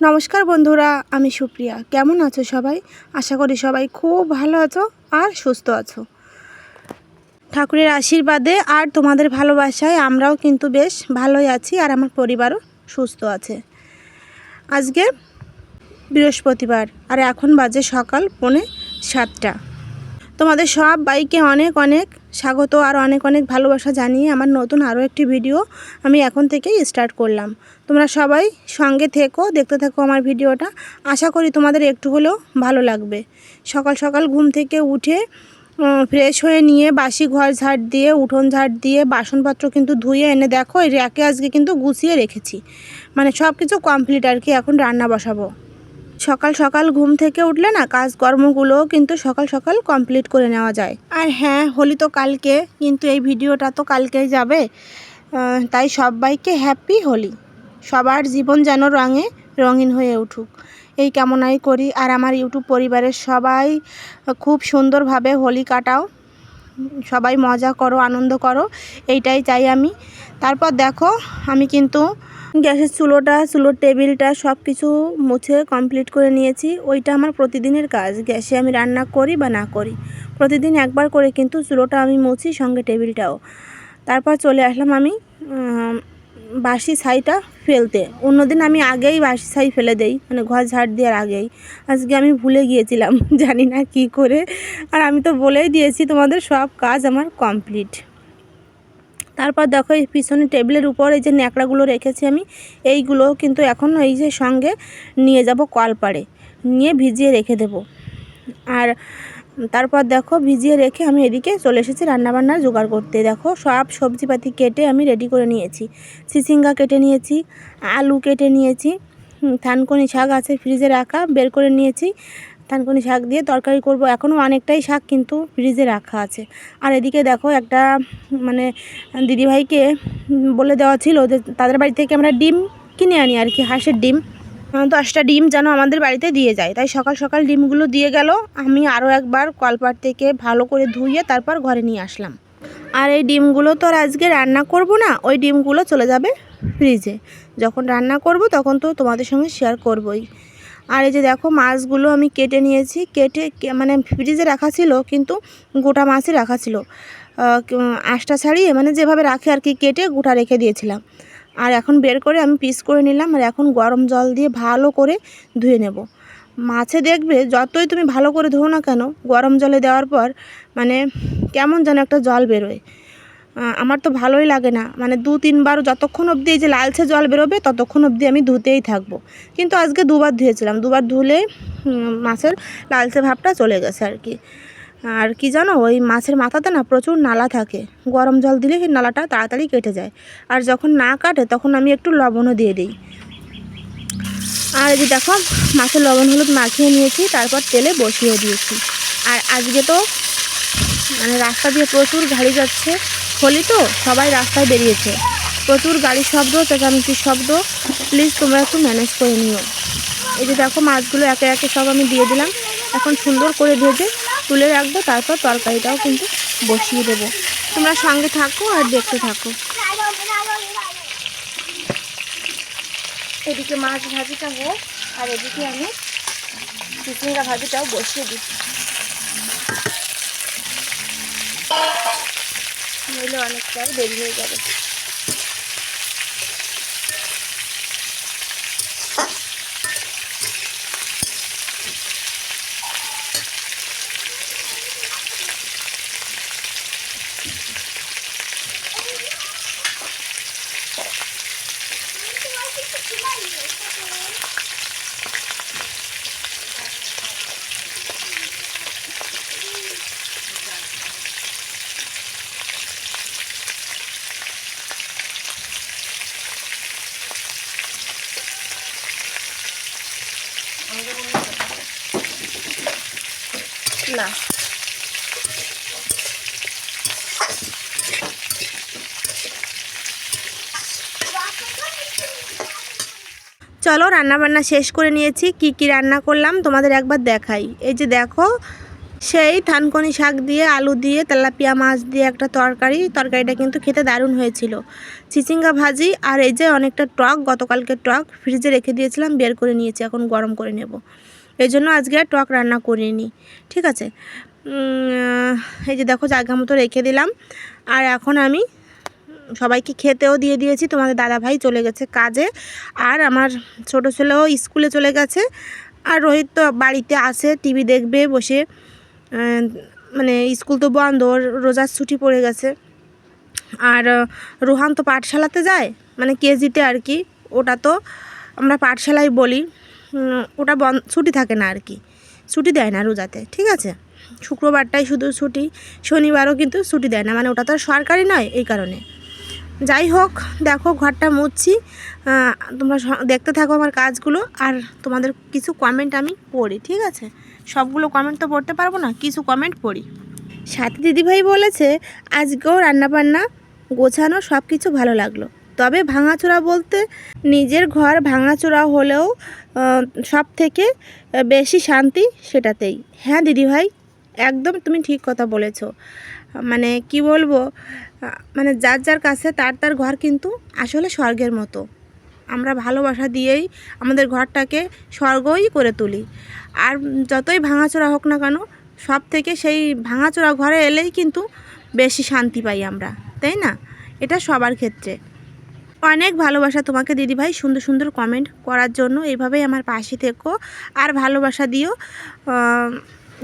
নমস্কার বন্ধুরা, আমি সুপ্রিয়া। কেমন আছো সবাই? আশা করি সবাই খুব ভালো আছো আর সুস্থ আছো। ঠাকুরের আশীর্বাদে আর তোমাদের ভালোবাসায় আমরাও কিন্তু বেশ ভালোই আছি আর আমার পরিবারও সুস্থ আছে। আজকে বৃহস্পতিবার আর এখন বাজে সকাল পৌনে সাতটা। তোমাদের সব বাইকে অনেক অনেক স্বাগত আর অনেক অনেক ভালোবাসা জানিয়ে আমার নতুন আরও একটি ভিডিও আমি এখন থেকেই স্টার্ট করলাম। তোমরা সবাই সঙ্গে থেকো, দেখতে থাকো আমার ভিডিওটা। আশা করি তোমাদের একটু হলেও ভালো লাগবে। সকাল সকাল ঘুম থেকে উঠে ফ্রেশ হয়ে নিয়ে বাসি ঘর ঝাড় দিয়ে, উঠোন ঝাড় দিয়ে বাসনপত্র কিন্তু ধুয়ে এনে দেখো, এই র্যাকে আজকে কিন্তু গুছিয়ে রেখেছি। মানে সব কিছু কমপ্লিট আর কি, এখন রান্না বসাবো। সকাল সকাল ঘুম থেকে উঠলে না কাজকর্মগুলোও কিন্তু সকাল সকাল কমপ্লিট করে নেওয়া যায়। আর হ্যাঁ হোলি তো কালকে, কিন্তু এই ভিডিওটা তো কালকেই যাবে। তাই সবাইকে হ্যাপি হোলি। সবার জীবন যেন রঙে, রঙিন হয়ে উঠুক। এই কামনাই করি। আর আমার ইউটিউব পরিবারের সবাই খুব সুন্দরভাবে হোলি কাটাও। সবাই মজা করো, আনন্দ করো। এইটাই চাই আমি। তারপর দেখো, আমি কিন্তু গ্যাসের চুলোটা, চুলোর টেবিলটা সব কিছু মুছে কমপ্লিট করে নিয়েছি। ওইটা আমার প্রতিদিনের কাজ। গ্যাসে আমি রান্না করি বা না করি। প্রতিদিন একবার করে কিন্তু চুলোটা আমি মুছি, সঙ্গে টেবিলটাও। তারপর চলে আসলাম আমি বাসি ছাইটা ফেলতে। অন্যদিন আমি আগেই বাসি ছাই ফেলে দেই মানে ঘর ঝাড় দেওয়ার আগেই। আজকে আমি ভুলে গিয়েছিলাম, জানি না কি করে। আর আমি তো বলেই দিয়েছি, তোমাদের সব কাজ আমার কমপ্লিট তারপর দেখো এই পিছনে টেবিলের উপর এই যে ন্যাকড়াগুলো রেখেছি আমি, এইগুলো কিন্তু এখন এই যে সঙ্গে নিয়ে যাব কলপাড়ে, নিয়ে ভিজিয়ে রেখে দেব। আর তারপর দেখো ভিজিয়ে রেখে আমি এদিকে চলে এসেছি রান্নাবান্নার জোগাড় করতে। দেখো সব সবজিপাতি কেটে আমি রেডি করে নিয়েছি। চিচিঙ্গা কেটে নিয়েছি, আলু কেটে নিয়েছি থানকুনি শাক আছে ফ্রিজে রাখা, বের করে নিয়েছি। থানকুনি শাক দিয়ে তরকারি করব। এখনও অনেকটাই শাক কিন্তু ফ্রিজে রাখা আছে। আর এদিকে দেখো একটা মানে দিদিভাইকে বলে দেওয়া ছিল যে তাদের বাড়ি থেকে আমরা ডিম কিনে আনি আর কি, হাঁসের ডিম। দশটা ডিম যেন আমাদের বাড়িতে দিয়ে যায়। তাই সকাল সকাল ডিমগুলো দিয়ে গেল। আমি আরও একবার কলপাট থেকে ভালো করে ধুইয়ে তারপর ঘরে নিয়ে আসলাম। আর এই ডিমগুলো তো আর আজকে রান্না করব না, ওই ডিমগুলো চলে যাবে ফ্রিজে। যখন রান্না করব তখন তো তোমাদের সঙ্গে শেয়ার করবই। আর এই যে দেখো মাছগুলো আমি কেটে নিয়েছি, কেটে মানে ফ্রিজে রাখা ছিল কিন্তু গোটা মাছই রাখা ছিল। আঁশটা ছাড়িয়ে মানে যেভাবে রাখে আর কি কেটে গোটা রেখে দিয়েছিলাম। আর এখন বের করে আমি পিস করে নিলাম আর এখন গরম জল দিয়ে ভালো করে ধুয়ে নেব। মাছে দেখবে যতই তুমি ভালো করে ধোও না কেন গরম জলে দেওয়ার পর মানে কেমন যেন একটা জল বেরোয়। আমার তো ভালোই লাগে না। মানে দু তিনবার যতক্ষণ অবধি এই যে লালচে জল বেরোবে, ততক্ষণ অবধি আমি ধুতেই থাকব। কিন্তু আজকে দুবার ধুয়েছিলাম। দুবার ধুলে মাছের লালচে ভাবটা চলে গেছে আর কি। আর কি জানো, ওই মাছের মাথাতে না প্রচুর নালা থাকে। গরম জল দিলে সেই নালাটা তাড়াতাড়ি কেটে যায়। আর যখন না কাটে, তখন আমি একটু লবণও দিয়ে দিই। আর এই যে দেখো, মাছের লবণ হলুদ মাখিয়ে নিয়েছি, তারপর তেলে বসিয়ে দিয়েছি। আর আজকে তো মানে রাস্তা দিয়ে প্রচুর গাড়ি যাচ্ছে। হোলি তো? সবাই রাস্তায় বেরিয়েছে। প্রচুর গাড়ির শব্দ, চেঁচামেচির শব্দ। প্লিজ তোমরা একটু ম্যানেজ করে নিও। এই যে দেখো, মাছগুলো একে একে সব আমি দিয়ে দিলাম। এখন সুন্দর করে ভেজে তুলে রাখব, তারপর তরকারিটাও কিন্তু বসিয়ে দেবো। তোমরা সঙ্গে থাকো আর দেখতে থাকো। এদিকে মাছ ভাজিটা হোক, আর এদিকে আমি চিচিঙ্গা ভাজিটাও বসিয়ে দিচ্ছি। নইলে অনেকটাই দেরি হয়ে যাবে। না। চলো রান্না বান্না শেষ করে নিয়েছি। কি কি রান্না করলাম তোমাদের একবার দেখাই। এই যে দেখো, সেই থানকনি শাক দিয়ে, আলু দিয়ে, তেলাপিয়া মাছ দিয়ে একটা তরকারি। তরকারিটা কিন্তু খেতে দারুণ হয়েছিল। চিচিঙ্গা ভাজি আর এই যে অনেকটা টক, গতকালকে টক ফ্রিজে রেখে দিয়েছিলাম, বের করে নিয়েছি, এখন গরম করে নেব। এই জন্য আজকে আর টক রান্না করিনি, ঠিক আছে? এই যে দেখো, জায়গা মতো রেখে দিলাম। আর এখন আমি সবাইকে খেতেও দিয়ে দিয়েছি, তোমাদের দাদা ভাই চলে গেছে কাজে, আর আমার ছোট ছেলেও স্কুলে চলে গেছে। আর রোহিত তো বাড়িতে আছে, টিভি দেখবে বসে। মানে স্কুল তো বন্ধ রোজার ছুটি পড়ে গেছে। আর রোহান তো পাঠশালাতে যায় মানে কেজিতে আর কি, ওটা তো আমরা পাঠশালায় বলি ওটা বন, ছুটি থাকে না আর কি, ছুটি দেয় না রোজাতে, ঠিক আছে? শুক্রবারটাই শুধু ছুটি, শনিবারও কিন্তু ছুটি দেয় না মানে ওটা তো সরকারি নয় এই কারণে। যাই হোক, দেখো ঘরটা মুছছি তোমরা দেখতে থাকো আমার কাজগুলো, আর তোমাদের কিছু কমেন্ট আমি পড়ি, ঠিক আছে? সবগুলো কমেন্ট তো পড়তে পারব না, কিছু কমেন্ট পড়ি। সাথী দিদিভাই বলেছে, আজকেও রান্নাবান্না গোছানো সব কিছু ভালো লাগল। তবে ভাঙাচোরা বলতে নিজের ঘর ভাঙাচোরা হলেও সব থেকে বেশি শান্তি সেটাতেই। হ্যাঁ দিদিভাই, একদম তুমি ঠিক কথা বলেছ। মানে কি বলব মানে যার যার কাছে তার তার ঘর কিন্তু আসলে স্বর্গের মতো। আমরা ভালোবাসা দিয়েই আমাদের ঘরটাকে স্বর্গই করে তুলি। আর যতই ভাঙাচোরা হোক না কেন সব থেকে সেই ভাঙাচোরা ঘরে এলেই কিন্তু বেশি শান্তি পাই আমরা। তাই না? এটা সবার ক্ষেত্রে। অনেক ভালোবাসা তোমাকে, দিদিভাই, সুন্দর সুন্দর কমেন্ট করার জন্য। এইভাবেই আমার পাশে থেকো। আর ভালোবাসা দিও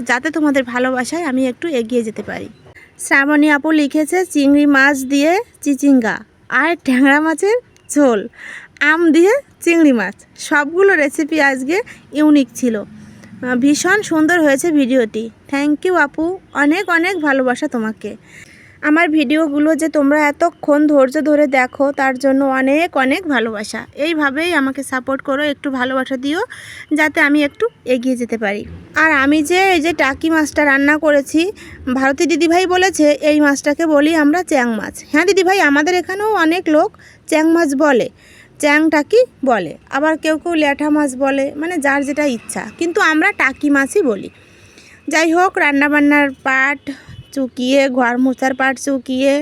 যাতে তোমাদের ভালোবাসায় আমি একটু এগিয়ে যেতে পারি। শ্রাবণী আপু লিখেছে, চিংড়ি মাছ দিয়ে চিচিঙ্গা আর ট্যাংরা মাছের ঝোল, আম দিয়ে চিংড়ি মাছ। সবগুলো রেসিপি আজকে ইউনিক ছিল। ভীষণ সুন্দর হয়েছে ভিডিওটি। থ্যাংক ইউ আপু। অনেক অনেক ভালোবাসা তোমাকে। আমার ভিডিওগুলো যে তোমরা এতক্ষণ ধৈর্য ধরে দেখো, তার জন্য অনেক অনেক ভালোবাসা। এইভাবেই আমাকে সাপোর্ট করো, একটু ভালোবাসা দিও, যাতে আমি একটু এগিয়ে যেতে পারি। আর আমি যে, এই যে টাকি মাছটা রান্না করেছি, ভারতী দিদিভাই বলেছে, এই মাছটাকে বলি আমরা চ্যাং মাছ। হ্যাঁ দিদিভাই, আমাদের এখানেও অনেক লোক চ্যাং মাছ বলে, চ্যাং টাকি বলে। আবার কেউ কেউ ল্যাঠা মাছ বলে মানে যার যেটা ইচ্ছা। কিন্তু আমরা টাকি মাছই বলি। যাই হোক, রান্নাবান্নার পাট চুকিয়ে ঘর মোছার পাট চুকিয়ে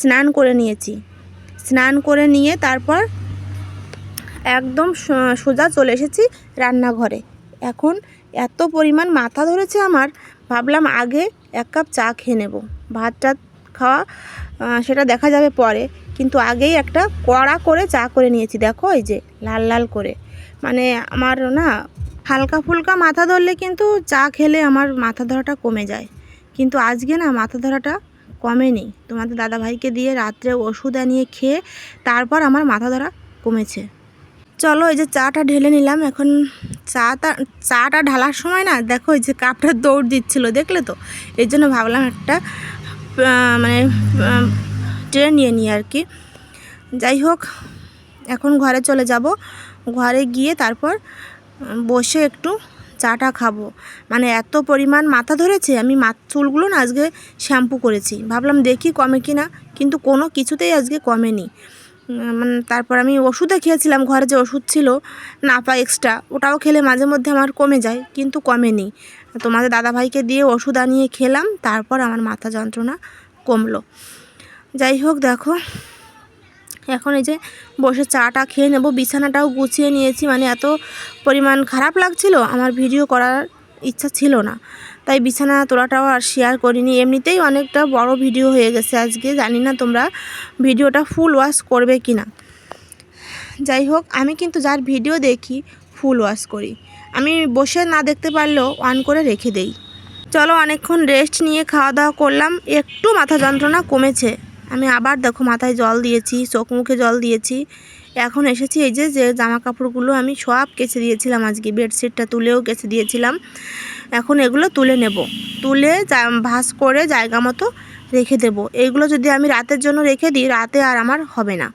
স্নান করে নিয়েছি। স্নান করে নিয়ে তারপর একদম সোজা চলে এসেছি রান্নাঘরে। এখন এত পরিমাণ মাথা ধরেছে আমার, ভাবলাম আগে এক কাপ চা খেয়ে নেব। ভাত টাত খাওয়া সেটা দেখা যাবে পরে। কিন্তু আগেই একটা কড়া করে চা করে নিয়েছি। দেখো এই যে, লাল লাল করে। মানে আমার না হালকা ফুলকা মাথা ধরলে কিন্তু চা খেলে আমার মাথা ধরাটা কমে যায়। কিন্তু আজকে না মাথা ধরাটা কমেনি। তোমাদের দাদাভাইকে দিয়ে রাত্রে ওষুধ আনিয়ে খেয়ে তারপর আমার মাথা ধরা কমেছে। চলো এই যে চাটা ঢেলে নিলাম। এখন চাটা চাটা ঢালার সময় না দেখো এই যে কাপটা দৌড় দিচ্ছিল, দেখলে তো? এই জন্য ভাবলাম একটা মানে ট্রেন নিয়ে নিই আর কি। যাই হোক, এখন ঘরে চলে যাব। ঘরে গিয়ে তারপর বসে একটু চাটা খাব। মানে এত পরিমাণ মাথা ধরেছে, আমি মা চুলগুলো না আজকে শ্যাম্পু করেছি। ভাবলাম দেখি কমে কি না, কিন্তু কোনো কিছুতেই আজকে কমেনি। মানে তারপর আমি ওষুধে খেয়েছিলাম, ঘরে যে ওষুধ ছিল নাপা এক্সট্রা ওটাও খেলে মাঝে মধ্যে আমার কমে যায়, কিন্তু কমেনি। তোমাদের দাদাভাইকে দিয়ে ওষুধ আনিয়ে খেলাম, তারপর আমার মাথা যন্ত্রণা কমলো। যাই হোক, দেখো। এখন এই যে বসে চাটা খেয়ে নেব, বিছানাটাও গুছিয়ে নিয়েছি মানে এত পরিমাণ খারাপ লাগছিল, আমার ভিডিও করার ইচ্ছা ছিল না। তাই বিছানা তোলাটাও আর শেয়ার করিনি। এমনিতেই অনেকটা বড় ভিডিও হয়ে গেছে আজকে, জানি না তোমরা ভিডিওটা ফুল ওয়াশ করবে কি না যাই হোক, আমি কিন্তু যার ভিডিও দেখি ফুল ওয়াশ করি। আমি বসে না দেখতে পারলেও অন করে রেখে দেই। চলো অনেকক্ষণ রেস্ট নিয়ে খাওয়া দাওয়া করলাম, একটু মাথা যন্ত্রণা কমেছে। আমি আবার দেখো মাথায় জল দিয়েছি, চোখ মুখে জল দিয়েছি। এখন এসেছি এই যে যে জামা কাপড়গুলো আমি সব কেচে দিয়েছিলাম আজকে, বেডশিটটা তুলেও কেচে দিয়েছিলাম। এখন এগুলো তুলে নেব। তুলে ভাঁজ করে জায়গা মতো রেখে দেব। এইগুলো যদি আমি রাতের জন্য রেখে দিই, রাতে আর আমার হবে না।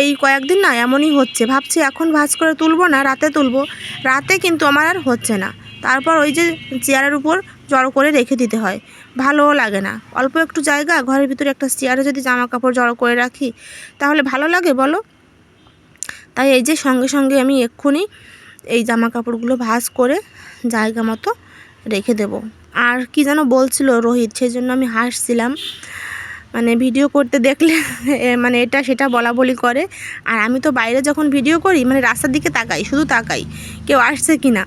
এই কয়েকদিন না এমনই হচ্ছে। ভাবছি এখন ভাঁজ করে তুলবো না, রাতে তুলবো। রাতে কিন্তু আমার আর হচ্ছে না। তারপর ওই যে চেয়ারের উপর জড়ো করে রেখে দিতে হয়। ভালোও লাগে না। অল্প একটু জায়গা, ঘরের ভিতরে একটা চেয়ারে যদি জামা কাপড় জড়ো করে রাখি, তাহলে ভালো লাগে বলো? তাই এই যে সঙ্গে সঙ্গে আমি এক্ষুনি এই জামা কাপড়গুলো ভাঁজ করে জায়গা মতো রেখে দেবো। আর কি যেন বলছিল রোহিত সেই জন্য আমি হাসছিলাম। মানে ভিডিও করতে দেখলে মানে এটা সেটা বলা বলি করে। আর আমি তো বাইরে যখন ভিডিও করি মানে রাস্তার দিকে তাকাই, শুধু তাকাই। কেউ আসছে কি না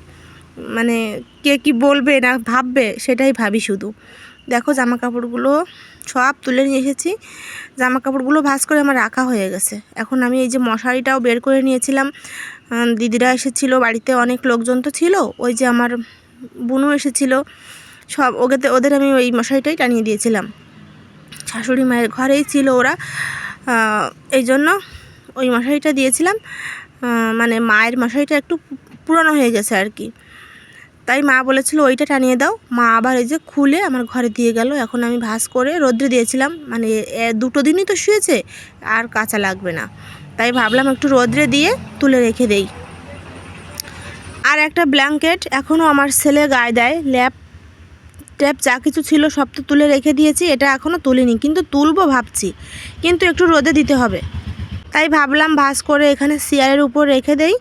মানে কে কি বলবে না ভাববে সেটাই ভাবি শুধু। দেখো জামা কাপড়গুলো সব তুলে নিয়ে এসেছি। জামা কাপড়গুলো ভাঁজ করে আমার রাখা হয়ে গেছে। এখন আমি এই যে মশারিটাও বের করে নিয়েছিলাম। দিদিরা এসেছিল, বাড়িতে অনেক লোকজন তো ছিল। ওই যে আমার বুনু এসেছিল। সব ওকে ওদের আমি ওই মশারিটাই টানিয়ে দিয়েছিলাম। শাশুড়ি মায়ের ঘরেই ছিল ওরা। এই জন্য ওই মশারিটা দিয়েছিলাম। মানে মায়ের মশারিটা একটু পুরনো হয়ে গেছে আর কি। তাই মা বলেছিল, ওইটা টানিয়ে দাও। মা আবার এই যে খুলে আমার ঘরে দিয়ে গেল। এখন আমি ভাঁজ করে রোদ্রে দিয়েছিলাম। মানে দুটো দিনই তো শুয়েছে, আর কাঁচা লাগবে না। তাই ভাবলাম একটু রোদ্রে দিয়ে তুলে রেখে দেই। আর একটা ব্ল্যাঙ্কেট এখনও আমার ছেলে গায়ে দেয়। ল্যাপ, ট্যাপ যা কিছু ছিল সব তো তুলে রেখে দিয়েছি। এটা এখনও তুলিনি, কিন্তু তুলবো ভাবছি। কিন্তু একটু রোদে দিতে হবে। তাই ভাবলাম ভাঁজ করে এখানে চেয়ারের উপর রেখে দেই।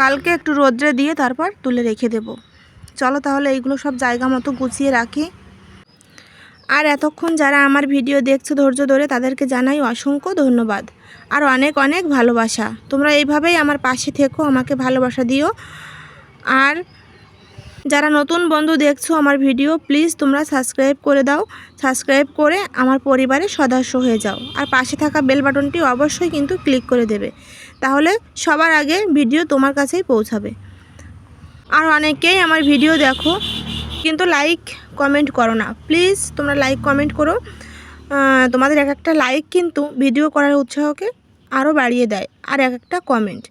কালকে একটু রোদ্রে দিয়ে তারপর তুলে রেখে দেব। চলো তাহলে এইগুলো সব জায়গা মতো গুছিয়ে রাখি। আর এতক্ষণ যারা আমার ভিডিও দেখছ ধৈর্য ধরে তাদেরকে জানাই অসংখ্য ধন্যবাদ। আর অনেক অনেক ভালোবাসা। তোমরা এইভাবেই আমার পাশে থেকো, আমাকে ভালোবাসা দিও। আর যারা নতুন বন্ধু দেখছ আমার ভিডিও, প্লিজ তোমরা সাবস্ক্রাইব করে দাও। সাবস্ক্রাইব করে আমার পরিবারের সদস্য হয়ে যাও। আর পাশে থাকা বেল বাটনটি অবশ্যই কিন্তু ক্লিক করে দেবে। তাহলে সবার আগে ভিডিও তোমার কাছেই পৌঁছাবে। আর অনেকেই আমার ভিডিও দেখো। কিন্তু লাইক কমেন্ট করো না। প্লিজ তোমরা লাইক কমেন্ট করো। তোমাদের এক একটা লাইক কিন্তু ভিডিও করার উৎসাহকে আরও বাড়িয়ে দেয়। আর এক একটা কমেন্ট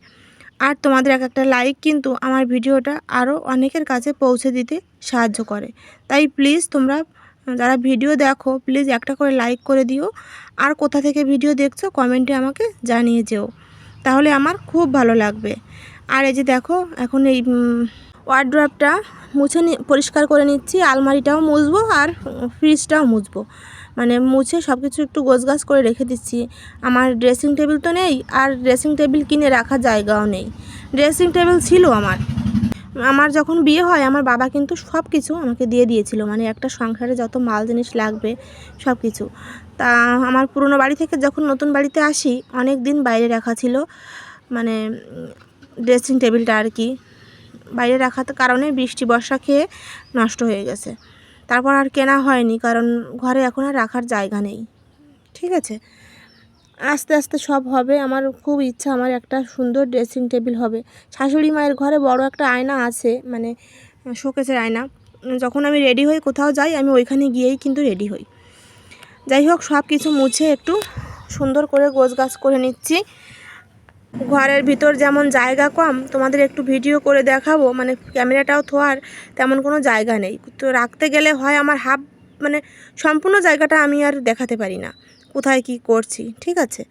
আর তোমাদের এক একটা লাইক কিন্তু আমার ভিডিওটা আরও অনেকের কাছে পৌঁছে দিতে সাহায্য করে। তাই প্লিজ তোমরা, যারা ভিডিও দেখো প্লিজ একটা করে লাইক করে দিও। আর কোথা থেকে ভিডিও দেখছ কমেন্টে আমাকে জানিয়ে যেও। তাহলে আমার খুব ভালো লাগবে। আর এই যে দেখো, এখন এই ওয়ার্ড্রপটা মুছে পরিষ্কার করে নিচ্ছি, আলমারিটাও মুছবো আর ফ্রিজটাও মুছবো। মানে মুছে সব কিছু একটু গোছগাছ করে রেখে দিচ্ছি। আমার ড্রেসিং টেবিল তো নেই আর ড্রেসিং টেবিল কিনে রাখার জায়গাও নেই। ড্রেসিং টেবিল ছিল আমার। আমার যখন বিয়ে হয়, আমার বাবা কিন্তু সব কিছু আমাকে দিয়ে দিয়েছিল। মানে একটা সংসারে যত মাল জিনিস লাগবে সব কিছু তা আমার পুরনো বাড়ি থেকে যখন নতুন বাড়িতে আসি, অনেক দিন বাইরে রাখা ছিল। মানে ড্রেসিং টেবিলটা আর কি। বাইরে রাখার কারণে বৃষ্টি, বর্ষা খেয়ে নষ্ট হয়ে গেছে। তারপর আর কেনা হয়নি, কারণ ঘরে এখন আর রাখার জায়গা নেই। ঠিক আছে? আস্তে আস্তে সব হবে। আমার খুব ইচ্ছা, আমার একটা সুন্দর ড্রেসিং টেবিল হবে। শাশুড়ি মায়ের ঘরে বড় একটা আয়না আছে মানে শোকেসের আয়না। যখন আমি রেডি হই, কোথাও যাই, আমি ওইখানে গিয়েই কিন্তু রেডি হই। যাই হোক সব কিছু মুছে একটু সুন্দর করে গোছগাছ করে নিচ্ছি। ঘরের ভিতর যেমন জায়গা কম, তোমাদের একটু ভিডিও করে দেখাবো মানে ক্যামেরাটাও থোয়ার তেমন কোনো জায়গা নেই। তো রাখতে গেলে হয় আমার হাফ মানে সম্পূর্ণ জায়গাটা আমি আর দেখাতে পারি না, কোথায় কি করছি, ঠিক আছে?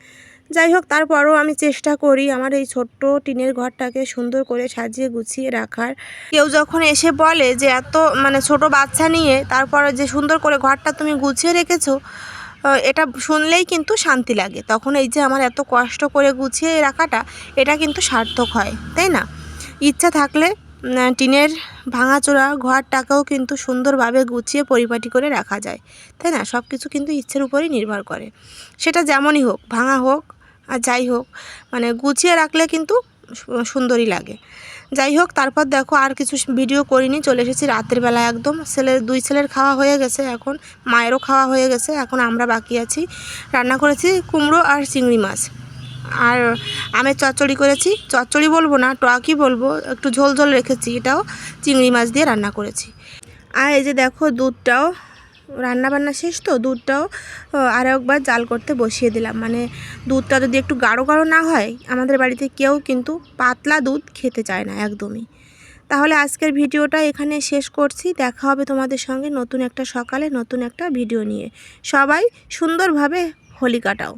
যাই হোক, তারপরও আমি চেষ্টা করি আমার এই ছোট্ট টিনের ঘরটাকে সুন্দর করে সাজিয়ে গুছিয়ে রাখার। কেউ যখন এসে বলে যে এত মানে ছোট বাচ্চা নিয়ে, তারপরে যে সুন্দর করে ঘরটা তুমি গুছিয়ে রেখেছো এটা শুনলেই কিন্তু শান্তি লাগে। তখন এই যে আমার এত কষ্ট করে গুছিয়ে রাখাটা, এটা কিন্তু সার্থক হয়, তাই না? ইচ্ছা থাকলে টিনের ভাঙাচোরা ঘরটাকেও কিন্তু সুন্দরভাবে গুছিয়ে পরিপাটি করে রাখা যায়, তাই না? সব কিছু কিন্তু ইচ্ছের উপরেই নির্ভর করে। সেটা যেমনই হোক, ভাঙা হোক আর যাই হোক মানে গুছিয়ে রাখলে কিন্তু সুন্দরই লাগে। যাই হোক, তারপর দেখো আর কিছু ভিডিও করিনি, চলে এসেছি রাতের বেলা একদম। ছেলের দুই ছেলের খাওয়া হয়ে গেছে এখন, মায়েরও খাওয়া হয়ে গেছে, এখন আমরা বাকি আছি। রান্না করেছি কুমড়ো আর চিংড়ি মাছ। আর আমের চচ্চড়ি করেছি। চচ্চড়ি বলব না, টকই বলব, একটু ঝোল ঝোল রেখেছি, এটাও চিংড়ি মাছ দিয়ে রান্না করেছি। আর এই যে দেখো দুধটাও রান্না বান্না শেষ তো, দুধটাও আর একবার জাল করতে বসিয়ে দিলাম। মানে দুধটা যদি একটু গাঢ় গাঢ় না হয়, আমাদের বাড়িতে কেউ কিন্তু পাতলা দুধ খেতে চায় না একদমই। তাহলে আজকের ভিডিওটা এখানে শেষ করছি। দেখা হবে তোমাদের সঙ্গে নতুন একটা সকালে নতুন একটা ভিডিও নিয়ে। সবাই সুন্দরভাবে হোলি কাটাও।